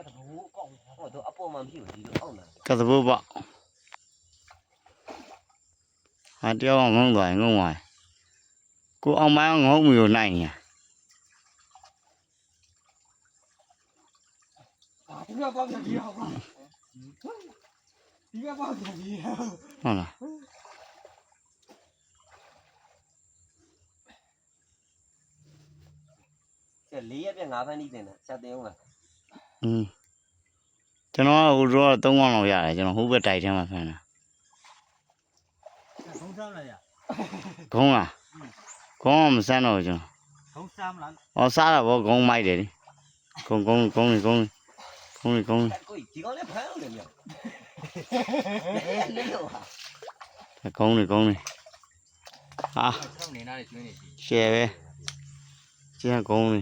ကတဘူအကောင့်ဟောတော့အပေါ်မှာမရှိဘူးဒီလိုအောက်နာကသဘောပေါက်ဟာတယောက်ကငုံသွားရင်ငုံသွားရင်ကိုအောင်မိုင်းကငုံမျိုးနိုင်ညာအာဒီကပေါက်ပြန်ပြီးတော့ပါဒီကပေါက်ပြန်ပြီးတော့ဟုတ်လားဆက်၄ရက်ပြငါးဖန်းနီးတင်တယ်ဆက်တင်အောင်လား อืมကျွန်တော်ကဟိုတော့3កောင်းလောက်ရတယ်ကျွန်တော်ဟိုဘက်တိုက်ထဲမှာဖမ်းတာ ထုံးစားလားရ ဂုံးလားဂုံးကမစမ်းတော့ဘူးကျွန်တော် ထုံးစားမလား ။အော်စားတာဗောဂုံးမိုက်တယ်လေ။ဂုံဂုံဂုံးလေဂုံးလေဂုံးလေဂုံးလေ ကိုဒီကောင်လည်းဖမ်းအောင်လေမြောက်လေတော့ဟာ ဂုံးလေဂုံးလေ။ဟာ ထုံးနေတာကျွင်းနေပြီ ရှယ်ပဲ။ကျန်ဂုံးလေ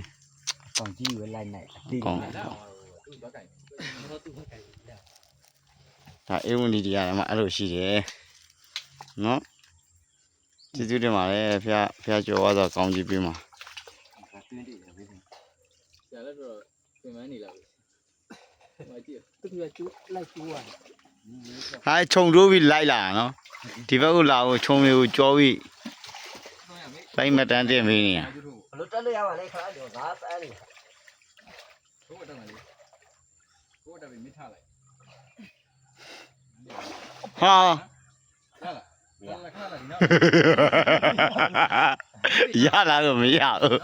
ကောင်ကြီးဝဲလိုက်နိုင်အတိ ဂုံး လာတော့ သူ့ဘက်ကင်တော့သူ့ဘက်ကင်လာဒါအေဝံဒီတရားမှာအဲ့လိုရှိတယ်။နော်။ကျေးဇူးတင်ပါတယ်ဖះဖះကြော်သွားတော့ကောင်းကြီးပေးမှာတွင်းတည်တယ်ဗျာဆရာလည်းတော့ပြင်ပန်းနေလာပြီဟိုကြည့်သူကကျိုးလိုက်ကျိုးရတယ်။ဟာခြုံတိုးပြီးလိုက်လာတာနော်။ဒီဘက်ကလာကိုခြုံမျိုးကြောပြီးတော့ရမေးလိုက်မတန်းတင်ပေးနေတာကျိုးတို့ဘလို့တက်လို့ရပါလဲခါတော့ငါစမ်းနေဘိုးတက်မယ် လေဘိုးတက်ပြီမိထားလိုက်။ဟာလာလာလာလာခဏလာဒီနောက်ရလာတော့မရဘူး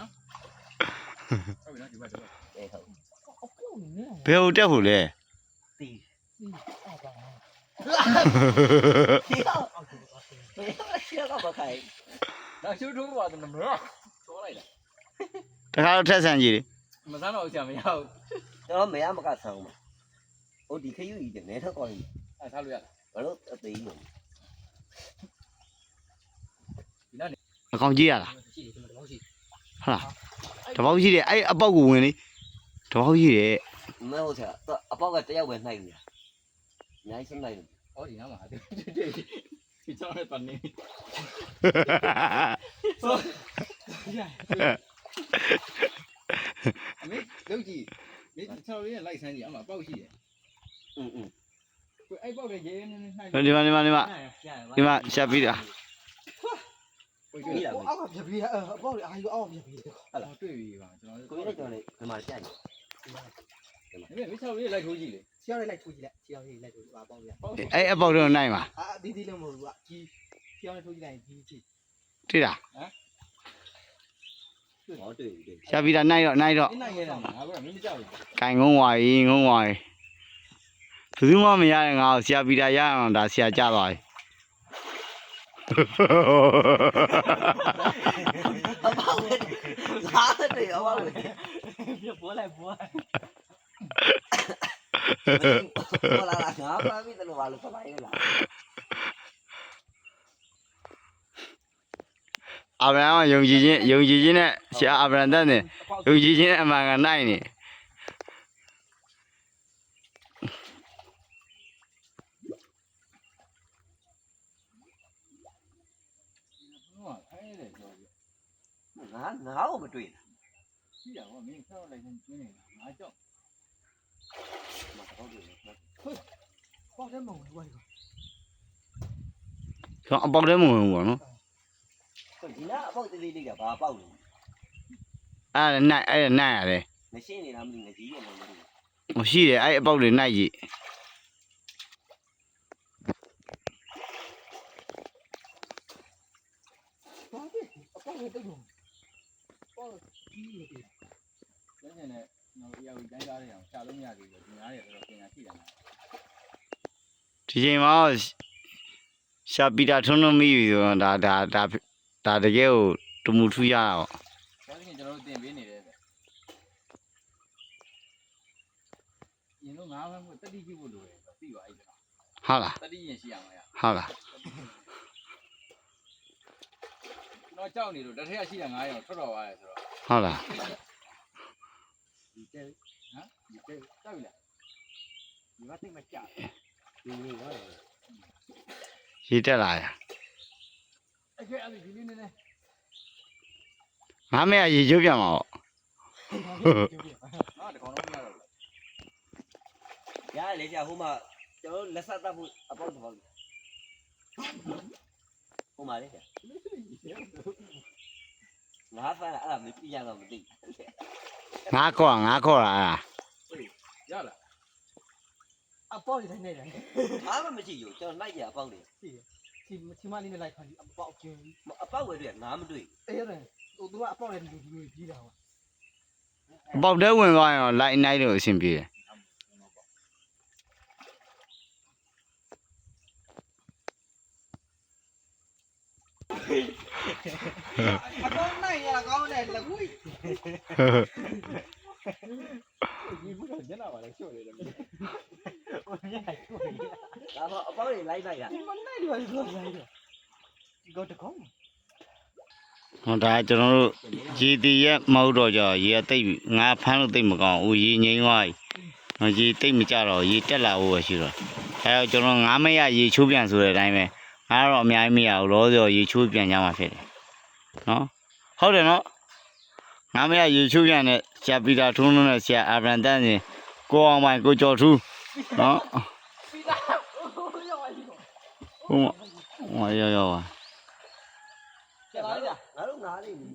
ဟုတ်ပြီနော်ဒီဘက်ဒီဘက်တယ်ဟုတ်ဘယ်ဟိုတက်ဖို့လဲတီဒီအောက်ပါဒီတော့ဘယ်ရှေ့ကမခိုင်ဒါကျိုးတို့ပါတယ်မလားတော်လိုက်လားတခါတော့ထက်ဆန်ကြည့်လေမစမ်းတော့ဆရာမရဘူးတော့မရမကဆန်းမှာ ဟိုဒီခယူကြီးတယ်နေတော့ကောင်းပြီအဲထားလို့ရလားဘလို့အသေးကြီးဒီနောက်နေအကောင်ကြည့်ရလားရှိတယ်ကျွန်တော်တော့ရှိဟုတ်လားတပေါက်ရှိတယ်အဲ့အပေါက်ကိုဝင်လေတပေါက်ရှိတယ်မဟုတ်ဆရာအပေါက်ကတယောက်ပဲနှိုက်နေတာအများကြီးစနှိုက်တယ်ဟောဒီနောက်မှာဒီဒီဒီချောင်းနဲ့ပတ်နေအမေလုတ်ကြည့်မေချောင်းလေးနဲ့လိုက်ဆန်းကြည့်အမပေါက်ရှိတယ် อืมอืม ကိုအဲ့ပေါက်တဲ့ရဲနေနေနှိုက် ဒီမှာဒီမှာဒီမှာဒီမှာရှာပြီးတာ ကို ပြီး တွေ့ တာ ရ ပဲ အောက်ကပြပြီးအပေါက်လေအာယူအောက်ကပြပြီး ဟုတ်လားတွေ့ပြီပါကျွန်တော် ကိုရကြော်လေဒီမှာကြိုက် မေမေချောင်းလေးလိုက်ထိုးကြည့်လေ ချီအောင်လေးလိုက်ထိုးကြည့်လိုက်ချီအောင်လေးလိုက်ထိုးပါပေါက်ရ ပေါက် အဲ့အပေါက်တော့နိုင်ပါ အာဒီဒီလည်းမဟုတ်ဘူးကကြီးချီအောင်လေးထိုးကြည့်လိုက်ကြီးကြီး တွေ့လား ဟောတွေ့ပြီ ရှာပြီးတာနိုင်တော့နိုင်တော့ အင်းနိုင်ရတာငါကမင်းမကြောက်ဘူး ကင်ငုံဝါရီငုံဝါရီ ဘယ်သူမှမရတဲ့ငါ့ကိုရှာပြီးတာရအောင်ဒါဆရာကြသွားပြီအပေါက်လာတယ်အပေါက်လေပြပေါ်လိုက်ပေါ်ဟောလာလာငါပါပြီတယ်လို့ဘာလို့စလိုက်လဲလားအာဗြဟံကယုံကြည်ခြင်းယုံကြည်ခြင်းနဲ့ဆရာအာဗြဟံတတ်နေယုံကြည်ခြင်းနဲ့အမှန်ကနိုင်နေ ဟုတ်ကဲ့တယ်ပြောပြီးငါငါ့ကိုမတွေ့ရှိတာဟောမင်းချောင်းလိုက်ချင်းကျင်းနေတာငါကြောက်ဘူးမတော်ဘူးပေါက်တယ်မဟုတ်ဘူးကွာကျွန်တော်အပေါက်တည်းမဝင်ဘူးပေါ့နော်ဒီနာအပေါက်သေးလေးလေးကဘာပေါက်လဲအဲ့ဒါနိုင်အဲ့ဒါနိုင်ရတယ်မရှင်းနေတာမသိငကြီးရတယ်မသိမရှိတယ်အဲ့အပေါက်တွေနိုင်ကြည့် ပေါက် တယ်အပေါက်လေးတိတ်လို့ပေါက်ကြီးနေတယ်ကျင်းနေတယ်နော်အရာကြီးတိုင်းကားရအောင်ရှာလို့မရသေးဘူးဒီနားရတော့ပြင်တာရှိတယ်နော်ဒီချိန်မှာတော့ရှာပြီးတာထွန်းထွန်းမိပြီဆိုတော့ဒါဒါဒါဒါတကယ်ကိုတမှုထူးရတာပေါ့ဒါဆိုရင်ကျွန်တော်တို့တင်ပေးနေတယ်ဗျရင်တော့ငါးဘန်းကိုတတိကြည့်ဖို့လိုတယ်ဆိုတော့သိပါအဲ့ဒါဟုတ်လားတတိရင်ရှိအောင်ရဟုတ်လားကျွန် တော်ကြောက်နေလို့တစ်ထက်ရှိတာ900ထွက်တော်သွားတယ်ဆိုတော့ဟုတ်လားဒီတဲဟမ်ဒီကဲကြောက်ပြီလားဒီမှာတိတ်မကြဒီနေရောရေးတက်လာရအဲ့ကဲအဲ့ဒီလေးနေနေငါမဲရေကျုပ်ပြန်မှာပေါ့နော်ဒီကောင်တော့မရတော့ဘူးရတယ်လေကြာဟိုမှာကျွန်တော်လက်ဆက်တတ်ဖို့အပေါက်တစ်ပေါက်ဟိုမှာလေကြာ ငါဖန်အဲ့ဒါမပြရတော့မသိငါခေါ်ငါခေါ်တာအဲ့ဒါရလားအပေါက်တွေတိုင်းနေတယ်အားမမရှိဘူးကျွန်တော်လိုက်ကြအပေါက်တွေချီချီမလေးနဲ့လိုက်ခံပြီးအပေါက်ကျင်းအပေါက်ဝယ်တွေကငါမတွေ့အေးရတယ်ဟိုသူကအပေါက်တွေဒီလိုဒီလိုကြီးတာဟောအပေါက်တဲဝင်သွားရင်တော့လိုက်နိုင်လို့အဆင်ပြေတယ် အပေါက်နိုင်ရကောင်းတယ်လက်ဝိဒီဘုရားညနာပါလေချော့နေတယ်ဟိုညိုက်ကိုဒါတော့အပေါက်တွေလိုက်လိုက်တာဒီမနိုင်တယ်ဘာလို့လဲဒီကောတကောင်းဟောဒါကျွန်တော်တို့ရေတီရက်မဟုတ်တော့ကြရေကတိတ်ငါဖမ်းလို့တိတ်မကောင်းဘူးရေငိမ့်သွားပြီဟောရေတိတ်မကြတော့ရေတက်လာဖို့ပဲရှိတော့အဲတော့ကျွန်တော်ငါမရရေချိုးပြန်ဆိုတဲ့အတိုင်းပဲ ငါတော့အများကြီးမရဘူးလောစောရေချိုးပြန်ကြမှာဖြစ်တယ်နော်ဟုတ်တယ်နော်ငါမရရေချိုးပြန်တဲ့ဆရာပီတာထုံးလုံးနဲ့ဆရာအာဗရန်တန်ရှင်ကိုအောင်ပိုင်ကိုကျော်ထူးနော်ပြီးသားဟိုရောက်ပါပြီဟိုဟိုရောက်ရောက်ပါကျလာလိုက်တာငါတို့ငါးလေးမယူလောက်